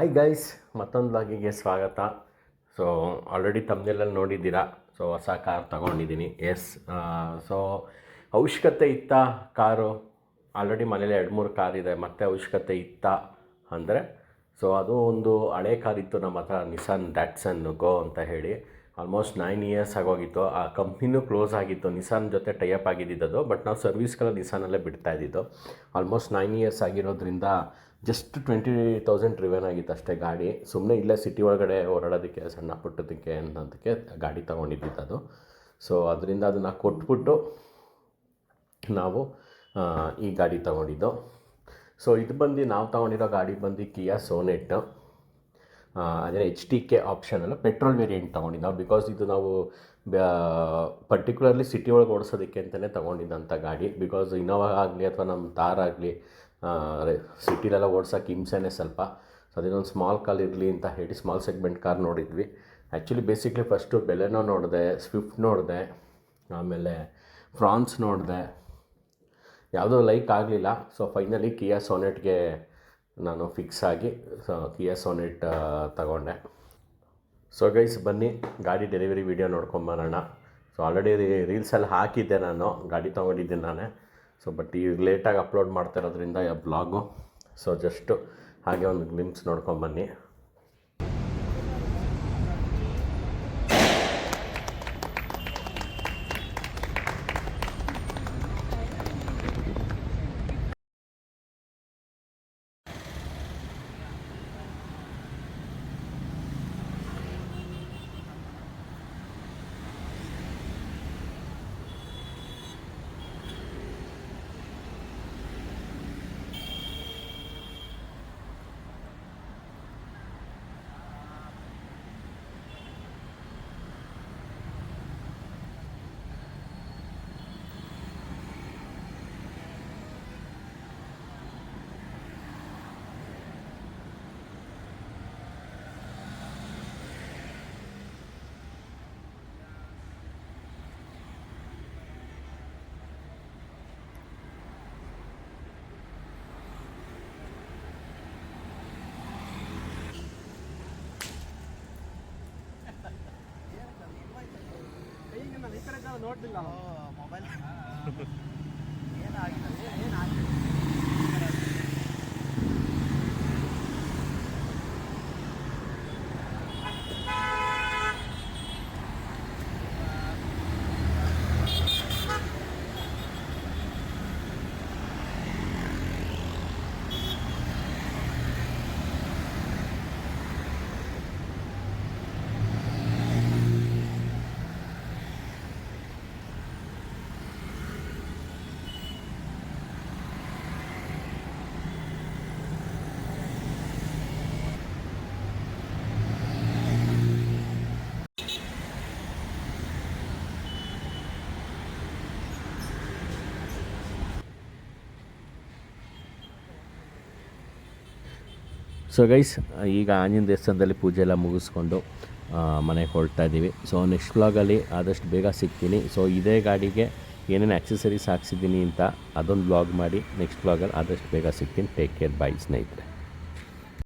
Hi guys ಮತ್ತೊಂದು ಬ್ಲಾಗಿಗೆ ಸ್ವಾಗತ. So already ತಮ್ಮನೆಲ್ಲ ನೋಡಿದ್ದೀರಾ? ಸೊ ಹೊಸ ಕಾರ್ ತೊಗೊಂಡಿದ್ದೀನಿ. ಎಸ್ ಸೊ ಅವಶ್ಯಕತೆ ಇತ್ತ ಕಾರು? ಆಲ್ರೆಡಿ ಮನೇಲಿ ಎರಡು ಮೂರು ಕಾರ್ ಇದೆ, ಮತ್ತೆ ಅವಶ್ಯಕತೆ ಇತ್ತ ಅಂದರೆ? ಸೊ ಅದು ಒಂದು ಹಳೆ ಕಾರ್ ಇತ್ತು ನಮ್ಮ ಹತ್ರ ನಿಸಾನ್ ಡ್ಯಾಟ್ಸನ್ ಗೋ ಅಂತ ಹೇಳಿ. ಆಲ್ಮೋಸ್ಟ್ ನೈನ್ ಇಯರ್ಸ್ ಆಗೋಗಿತ್ತು. ಆ ಕಂಪ್ನಿನೂ ಕ್ಲೋಸ್ ಆಗಿತ್ತು. ನಿಸಾನ್ ಜೊತೆ ಟೈಅಪ್ ಆಗಿದ್ದಿದ್ದು ಬಟ್ ನಾವು ಸರ್ವಿಸ್ಗೆಲ್ಲ ನಿಸಾನಲ್ಲೇ ಬಿಡ್ತಾ ಇದ್ದಿದ್ದು. ಆಲ್ಮೋಸ್ಟ್ ನೈನ್ ಇಯರ್ಸ್ ಆಗಿರೋದ್ರಿಂದ ಜಸ್ಟ್ ಟ್ವೆಂಟಿ ತೌಸಂಡ್ ರಿವೆನ್ ಆಗಿತ್ತು ಅಷ್ಟೇ ಗಾಡಿ. ಸುಮ್ಮನೆ ಇಲ್ಲೇ ಸಿಟಿ ಒಳಗಡೆ ಓಡಾಡೋದಕ್ಕೆ, ಸಣ್ಣ ಪುಟ್ಟದಕ್ಕೆ ಅನ್ನೋದಕ್ಕೆ ಗಾಡಿ ತೊಗೊಂಡಿದ್ದಿತ್ತು ಅದು. ಸೊ ಅದರಿಂದ ಅದನ್ನು ಕೊಟ್ಬಿಟ್ಟು ನಾವು ಈ ಗಾಡಿ ತೊಗೊಂಡಿದ್ದು. ಸೊ ಇದು ಬಂದು ನಾವು ತೊಗೊಂಡಿರೋ ಗಾಡಿ ಬಂದು ಕಿಯಾ ಸೋನೆಟ್ ಅಂದರೆ ಎಚ್ ಟಿ ಕೆ ಆಪ್ಷನಲ್ಲ ಪೆಟ್ರೋಲ್ ವೇರಿಯಂಟ್ ತೊಗೊಂಡಿದ್ದು ಬಿಕಾಸ್ ಇದು ನಾವು ಪರ್ಟಿಕ್ಯುಲರ್ಲಿ ಸಿಟಿ ಒಳಗೆ ಓಡಿಸೋದಕ್ಕೆ ಅಂತಲೇ ತೊಗೊಂಡಿದ್ದಂಥ ಗಾಡಿ. ಬಿಕಾಸ್ ಇನೋವಾ ಆಗಲಿ ಅಥವಾ ನಮ್ಮ ತಾರ್ ಆಗಲಿ ಸಿಟಿಲೆಲ್ಲ ಓಡ್ಸೋಕೆ ಹಿಂಸೆನೇ ಸ್ವಲ್ಪ. ಸೊ ಅದೇನೊಂದು ಸ್ಮಾಲ್ ಕಾರ್ ಇರಲಿ ಅಂತ ಹೇಳಿ ಸ್ಮಾಲ್ ಸೆಗ್ಮೆಂಟ್ ಕಾರ್ ನೋಡಿದ್ವಿ. ಆ್ಯಕ್ಚುಲಿ ಬೇಸಿಕ್ಲಿ ಫಸ್ಟು ಬೆಲೆನೋ ನೋಡಿದೆ ಸ್ವಿಫ್ಟ್ ನೋಡಿದೆ, ಆಮೇಲೆ ಫ್ರಾನ್ಸ್ ನೋಡಿದೆ. ಯಾವುದೋ ಲೈಕ್ ಆಗಲಿಲ್ಲ. ಸೊ ಫೈನಲಿ ಕಿಯಾ ಸೋನೆಟ್ಗೆ ನಾನು ಫಿಕ್ಸ್ ಆಗಿ ಸೊ ಕಿಯಾ ಸೋನೆಟ್ ತಗೊಂಡೆ. ಸೊ ಗೈಸ್ ಬನ್ನಿ, ಗಾಡಿ ಡೆಲಿವರಿ ವಿಡಿಯೋ ನೋಡ್ಕೊಂಬರೋಣ ಸೊ ಆಲ್ರೆಡಿ ರೀಲ್ಸಲ್ಲಿ ಹಾಕಿದ್ದೆ ನಾನು, ಗಾಡಿ ತೊಗೊಂಡಿದ್ದೀನಿ ನಾನೇ. ಸೊ ಬಟ್ ಈಗ ಲೇಟಾಗಿ ಅಪ್ಲೋಡ್ ಮಾಡ್ತಾ ಇರೋದ್ರಿಂದ ಬ್ಲಾಗು ಸೊ ಜಸ್ಟು ಹಾಗೆ ಒಂದು ಗ್ಲಿಮ್ಸ್ ನೋಡ್ಕೊಂಬನ್ನಿ ಮೊಬೈಲ್ ಸೊ ಗೈಸ್ ಈಗ ಆಂಜನ ದೇವಸ್ಥಾನದಲ್ಲಿ ಪೂಜೆ ಎಲ್ಲ ಮುಗಿಸ್ಕೊಂಡು ಮನೆಗೆ ಹೊರಡ್ತಾ ಇದ್ದೀವಿ. ಸೊ ನೆಕ್ಸ್ಟ್ ಬ್ಲಾಗಲ್ಲಿ ಆದಷ್ಟು ಬೇಗ ಸಿಗ್ತೀನಿ. ಸೊ ಇದೇ ಗಾಡಿಗೆ ಏನೇನು ಆಕ್ಸೆಸರೀಸ್ ಹಾಕ್ಸಿದ್ದೀನಿ ಅಂತ ಅದೊಂದು ಬ್ಲಾಗ್ ಮಾಡಿ ನೆಕ್ಸ್ಟ್ ಬ್ಲಾಗಲ್ಲಿ ಆದಷ್ಟು ಬೇಗ ಸಿಗ್ತೀನಿ. ಟೇಕ್ ಕೇರ್ ಬಾಯ್ ಸ್ನೇಹಿತರೆ.